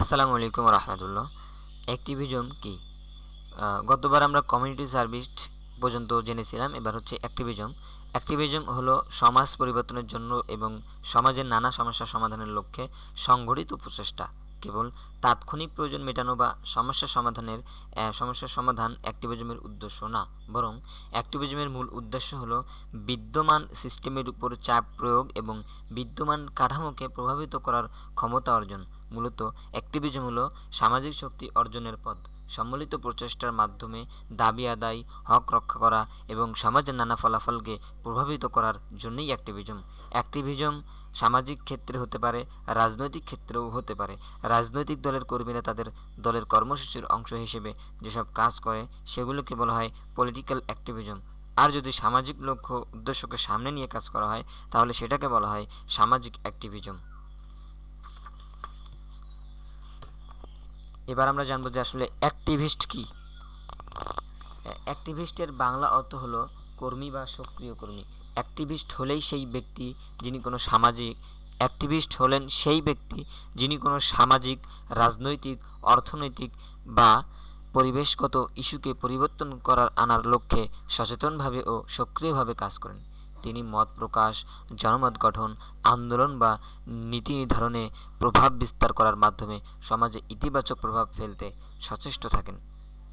আসসালামু আলাইকুম রহমতুল্লাহ। অ্যাক্টিভিজম কি? গতবার আমরা কমিউনিটি সার্ভিস পর্যন্ত জেনেছিলাম এবার হচ্ছে অ্যাক্টিভিজম অ্যাক্টিভিজম হলো সমাজ পরিবর্তনের জন্য এবং সমাজের নানা সমস্যা সমাধানের লক্ষ্যে সংগঠিত প্রচেষ্টা কেবল তাৎক্ষণিক প্রয়োজন মেটানো বা সমস্যা সমাধানের আহ, সমস্যার সমাধান অ্যাক্টিভিজমের উদ্দেশ্য না বরং অ্যাক্টিভিজমের মূল উদ্দেশ্য হল বিদ্যমান সিস্টেমের উপর চাপ প্রয়োগ এবং বিদ্যমান কাঠামোকে প্রভাবিত করার ক্ষমতা অর্জন। মূলত অ্যাক্টিভিজম হলো সামাজিক শক্তি অর্জনের পথ। সম্মিলিত প্রচেষ্টার মাধ্যমে দাবি আদায়, হক রক্ষা করা এবং সমাজের নানা ফলাফলকে প্রভাবিত করার জন্যই অ্যাক্টিভিজম। অ্যাক্টিভিজম সামাজিক ক্ষেত্রে হতে পারে, রাজনৈতিক ক্ষেত্রেও হতে পারে। রাজনৈতিক দলের কর্মীরা তাদের দলের কর্মসূচির অংশ হিসেবে যেসব কাজ করে, সেগুলোকে বলা হয় পলিটিক্যাল অ্যাক্টিভিজম আর যদি সামাজিক লক্ষ্য উদ্দেশ্যকে সামনে নিয়ে কাজ করা হয়, তাহলে সেটাকে বলা হয় সামাজিক অ্যাক্টিভিজম এবার আমরা জানব যে আসলে অ্যাক্টিভিস্ট কি? অ্যাক্টিভিস্টের বাংলা অর্থ হলো কর্মী বা সক্রিয় কর্মী। অ্যাক্টিভিস্ট হলেই সেই ব্যক্তি যিনি কোনো সামাজিক অ্যাক্টিভিস্ট হলেন সেই ব্যক্তি যিনি কোনো সামাজিক, রাজনৈতিক, অর্থনৈতিক বা পরিবেশগত ইস্যুকে পরিবর্তন করার, আনার লক্ষ্যে সচেতনভাবে ও সক্রিয়ভাবে কাজ করেন। তিনি মত প্রকাশ, জনমত গঠন, আন্দোলন বা নীতি নির্ধারণে প্রভাব বিস্তার করার মাধ্যমে সমাজে ইতিবাচক প্রভাব ফেলতে সচেষ্ট থাকেন।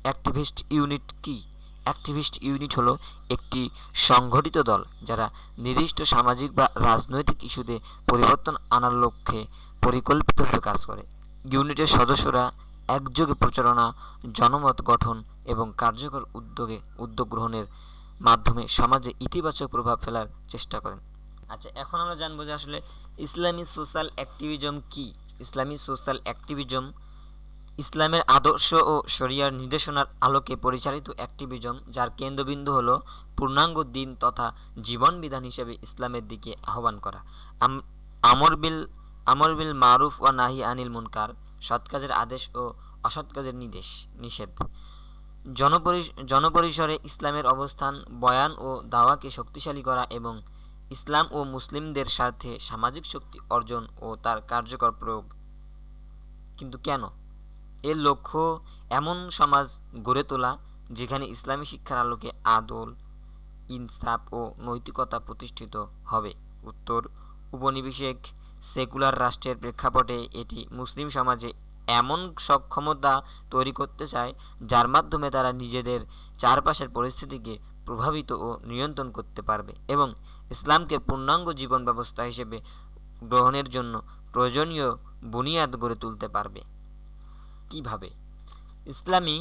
অ্যাক্টিভিস্ট ইউনিট কি? অ্যাক্টিভিস্ট ইউনিট হলো একটি সংগঠিত দল যারা নির্দিষ্ট সামাজিক বা রাজনৈতিক ইস্যুতে পরিবর্তন আনার লক্ষ্যে পরিকল্পিতভাবে কাজ করে। ইউনিটের সদস্যরা একযোগে প্রচারণা, জনমত গঠন এবং কার্যকর উদ্যোগে উদ্যোগ গ্রহণের মাধ্যমে সমাজে ইতিবাচক প্রভাব ফেলার চেষ্টা করেন। আচ্ছা এখন আমরা জানব যে আসলে ইসলামী সোশ্যাল অ্যাক্টিভিজম কি? ইসলামী সোশ্যাল অ্যাক্টিভিজম ইসলামের আদর্শ ও শরিয়ার নির্দেশনার আলোকে পরিচালিত অ্যাক্টিভিজম, যার কেন্দ্রবিন্দু হলো পূর্ণাঙ্গ দিন তথা জীবন বিধান হিসেবে ইসলামের দিকে আহ্বান করা। আম- আমর বিল আমর বিল মারুফ ও নাহি আনিল মুনকার, সৎ কাজের আদেশ ও অসৎ কাজের নির্দেশ নিষেধ। জনপরিসরে ইসলামের অবস্থান, বয়ান ও দাওয়াকে শক্তিশালী করা এবং ইসলাম ও মুসলিমদের স্বার্থে সামাজিক শক্তি অর্জন ও তার কার্যকর প্রয়োগ। কিন্তু কেন? এর লক্ষ্য এমন সমাজ গড়ে তোলা যেখানে ইসলামী শিক্ষার আলোকে আদল, ইনসাফ ও নৈতিকতা প্রতিষ্ঠিত হবে। উত্তর উপনিবেশিক সেকুলার রাষ্ট্রের প্রেক্ষাপটে এটি মুসলিম সমাজে এমন সক্ষমতা তৈরি করতে চায়, যার মাধ্যমে তারা নিজেদের চারপাশের পরিস্থিতিকে প্রভাবিত ও নিয়ন্ত্রণ করতে পারবে এবং ইসলামকে পূর্ণাঙ্গ জীবন ব্যবস্থা হিসেবে গ্রহণের জন্য প্রয়োজনীয় বুনিয়াদ গড়ে তুলতে পারবে। কীভাবে? ইসলামী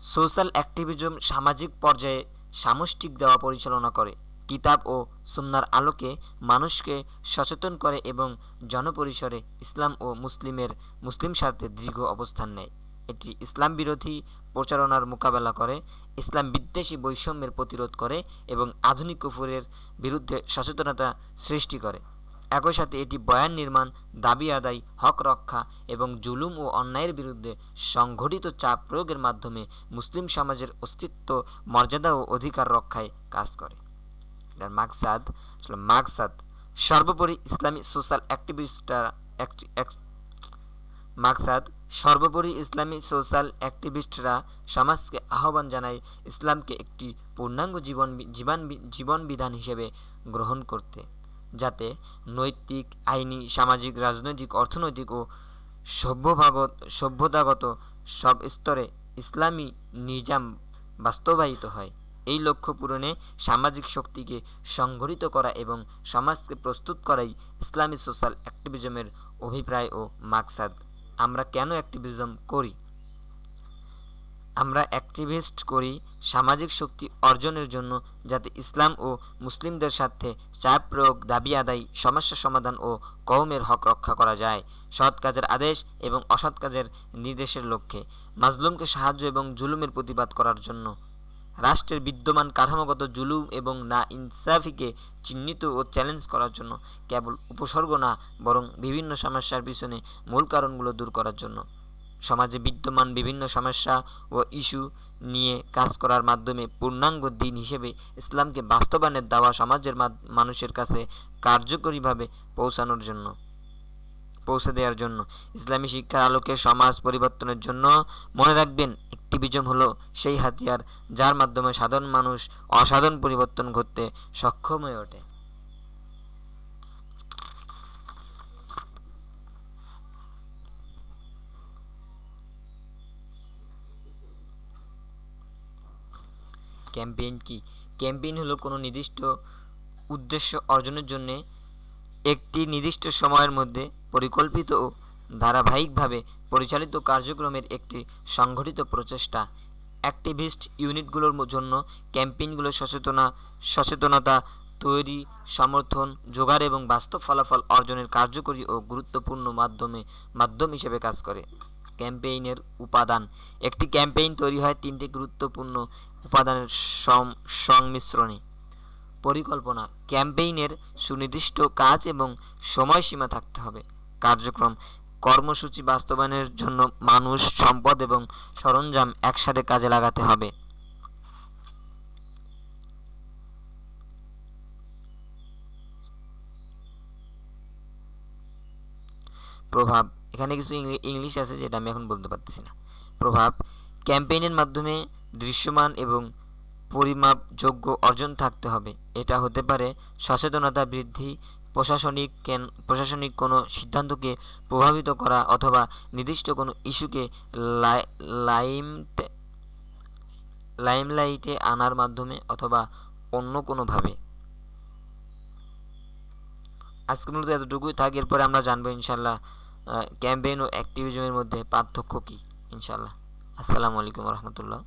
সোশ্যাল অ্যাক্টিভিজম সামাজিক পর্যায়ে সামষ্টিক দেওয়া পরিচালনা করে। কিতাব ও সুন্নার আলোকে মানুষকে সচেতন করে এবং জনপরিসরে ইসলাম ও মুসলিমের মুসলিম স্বার্থে দীর্ঘ অবস্থান নেয়। এটি ইসলাম বিরোধী প্রচারণার মোকাবেলা করে, ইসলাম বিদ্বেষী বৈষম্যের প্রতিরোধ করে এবং আধুনিক কুফুরের বিরুদ্ধে সচেতনতা সৃষ্টি করে। একই সাথে এটি বয়ান নির্মাণ, দাবি আদায়, হক রক্ষা এবং জুলুম ও অন্যায়ের বিরুদ্ধে সংঘটিত চাপ প্রয়োগের মাধ্যমে মুসলিম সমাজের অস্তিত্ব, মর্যাদা ও অধিকার রক্ষায় কাজ করে। মাকসাদ, আসলে মাকসাদ সর্বোপরি ইসলামী সোশ্যাল অ্যাক্টিভিস্টরা মাকসাদ সর্বোপরি ইসলামী সোশ্যাল অ্যাক্টিভিস্টরা সমাজকে আহ্বান জানায় ইসলামকে একটি পূর্ণাঙ্গ জীবন জীবন জীবন বিধান হিসেবে গ্রহণ করতে, যাতে নৈতিক, আইনি, সামাজিক, রাজনৈতিক, অর্থনৈতিক ও সভ্যভাগত, সভ্যতাগত সব স্তরে ইসলামী নিজাম বাস্তবায়িত হয়। এই লক্ষ্য পূরণে সামাজিক শক্তিকে সংগঠিত করা এবং সমাজকে প্রস্তুত করাই ইসলামী সোশ্যাল অ্যাক্টিভিজমের অভিপ্রায় ও মাকসাদ। আমরা কেন অ্যাক্টিভিজম করি? আমরা অ্যাক্টিভিস্ট করি সামাজিক শক্তি অর্জনের জন্য যাতে ইসলাম ও মুসলিমদের স্বার্থে চাপ প্রয়োগ, দাবি আদায়, সমস্যা সমাধান ও কওমের হক রক্ষা করা যায়। সৎ কাজের আদেশ এবং অসৎ কাজের নির্দেশের লক্ষ্যে। মাজলুমকে সাহায্য এবং জুলুমের প্রতিবাদ করার জন্য রাষ্ট্রের বিদ্যমান কাঠামোগত জুলুম এবং না ইনসাফিকে চিহ্নিত ও চ্যালেঞ্জ করার জন্য, কেবল উপসর্গ না, বরং বিভিন্ন সমস্যার পিছনে মূল কারণগুলো দূর করার জন্য। সমাজে বিদ্যমান বিভিন্ন সমস্যা ও ইস্যু নিয়ে কাজ করার মাধ্যমে পূর্ণাঙ্গ দিন হিসেবে ইসলামকে বাস্তবায়নের দেওয়া সমাজের মানুষের কাছে কার্যকরীভাবে পৌঁছানোর জন্য, পৌঁছে দেওয়ার জন্য। ইসলামী শিক্ষার আলোকে সমাজ পরিবর্তনের জন্য মনে রাখবেন অ্যাক্টিভিজম হলো সেই হাতিয়ার যার মাধ্যমে সাধারণ মানুষ অসাধারণ পরিবর্তন ঘটতে সক্ষম হয়ে ওঠে। ক্যাম্পেইন কি? ক্যাম্পেইন হলো কোনো নির্দিষ্ট উদ্দেশ্য অর্জনের জন্য একটি নির্দিষ্ট সময়ের মধ্যে পরিকল্পিত ও ধারাবাহিকভাবে পরিচালিত কার্যক্রমের একটি সংগঠিত প্রচেষ্টা। অ্যাক্টিভিস্ট ইউনিটগুলোর জন্য ক্যাম্পেইনগুলো সচেতনা, সচেতনতা, তৈরি, সমর্থন, জোগাড় এবং বাস্তব ফলাফল অর্জনের কার্যকরী ও গুরুত্বপূর্ণ মাধ্যমে, মাধ্যম হিসেবে কাজ করে। ক্যাম্পেইনের উপাদান। একটি ক্যাম্পেইন তৈরি হয় তিনটি গুরুত্বপূর্ণ উপাদানের সম- সংমিশ্রণে। পরিকল্পনা। ক্যাম্পেইনের সুনির্দিষ্ট কাজ এবং সময়সীমা থাকতে হবে। কার্যক্রম। কর্মসূচি বাস্তবায়নের জন্য মানুষ সম্পদ এবং সরঞ্জাম একসাথে কাজে লাগাতে হবে। প্রভাব, এখানে কিছু ইংলি- ইংলিশ আছে যেটা আমি এখন বলতে পারতেছি না। প্রভাব, ক্যাম্পেইনের মাধ্যমে দৃশ্যমান এবং পরিমাপযোগ্য অর্জন থাকতে হবে। এটা হতে পারে সচেতনতা বৃদ্ধি প্রশাসনিক কেন, প্রশাসনিক কোনো সিদ্ধান্তকে প্রভাবিত করা অথবা নির্দিষ্ট কোনো ইস্যুকে লাইম লাইমলাইটে আনার মাধ্যমে অথবা অন্য কোনোভাবে। আজকে মূলত এতটুকুই থাক, এরপরে আমরা জানব ইনশাল্লাহ ক্যাম্পেইন ও অ্যাক্টিভিজমের মধ্যে পার্থক্য কী ইনশাল্লাহ আসসালামু আলাইকুম রহমতুল্লাহ।